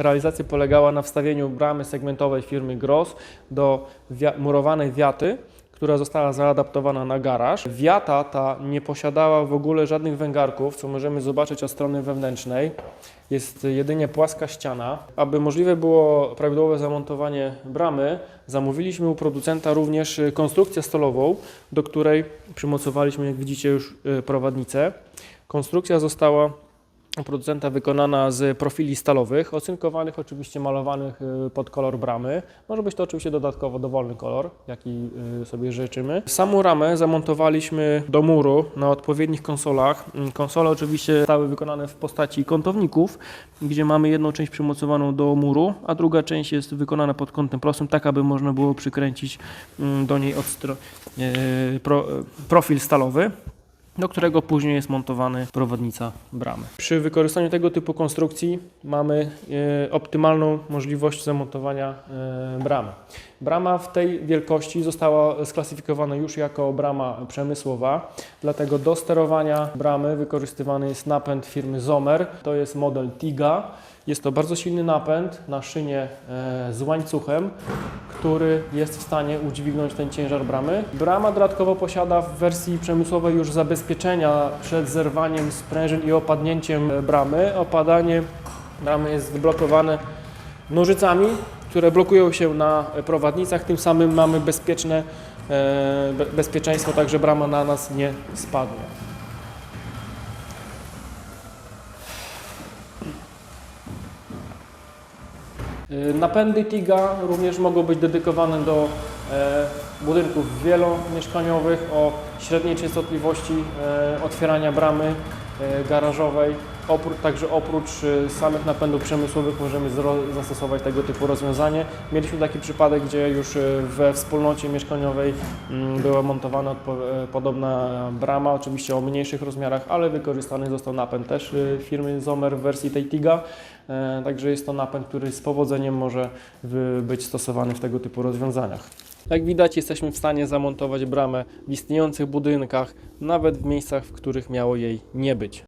Realizacja polegała na wstawieniu bramy segmentowej firmy Gross do murowanej wiaty, która została zaadaptowana na garaż. Wiata ta nie posiadała w ogóle żadnych węgarków, co możemy zobaczyć od strony wewnętrznej. Jest jedynie płaska ściana. Aby możliwe było prawidłowe zamontowanie bramy, zamówiliśmy u producenta również y, konstrukcję stolową, do której przymocowaliśmy, jak widzicie, już y, prowadnicę. Konstrukcja została producenta wykonana z profili stalowych, ocynkowanych, oczywiście malowanych y, pod kolor bramy. Może być to oczywiście dodatkowo dowolny kolor, jaki y, sobie życzymy. Samą ramę zamontowaliśmy do muru na odpowiednich konsolach. Mm, Konsole oczywiście zostały wykonane w postaci kątowników, gdzie mamy jedną część przymocowaną do muru, a druga część jest wykonana pod kątem prostym, tak aby można było przykręcić mm, do niej od y, profil stalowy do którego później jest montowany prowadnica bramy. Przy wykorzystaniu tego typu konstrukcji mamy e, optymalną możliwość zamontowania e, bramy. Brama w tej wielkości została sklasyfikowana już jako brama przemysłowa, dlatego do sterowania bramy wykorzystywany jest napęd firmy Zomer. To jest model TIGA. Jest to bardzo silny napęd na szynie e, z łańcuchem, który jest w stanie udźwignąć ten ciężar bramy. Brama dodatkowo posiada w wersji przemysłowej już zabezpieczenia przed zerwaniem sprężyn i opadnięciem bramy. Opadanie bramy jest wyblokowane nożycami, które blokują się na prowadnicach, tym samym mamy bezpieczne e, be- bezpieczeństwo, tak że brama na nas nie spadnie. Napędy TIGA również mogą być dedykowane do e, budynków wielomieszkaniowych o średniej częstotliwości e, otwierania bramy e, garażowej. Oprócz, także oprócz e, samych napędów przemysłowych możemy zastosować tego typu rozwiązanie. Mieliśmy taki przypadek, gdzie już e, we wspólnocie mieszkaniowej mm, była montowana e, podobna brama, oczywiście o mniejszych rozmiarach, ale wykorzystany został napęd też e, firmy Zomer w wersji tej TIGA. E, Także jest to napęd, który z powodzeniem może być stosowany w tego typu rozwiązaniach. Jak widać, jesteśmy w stanie zamontować bramę w istniejących budynkach, nawet w miejscach, w których miało jej nie być.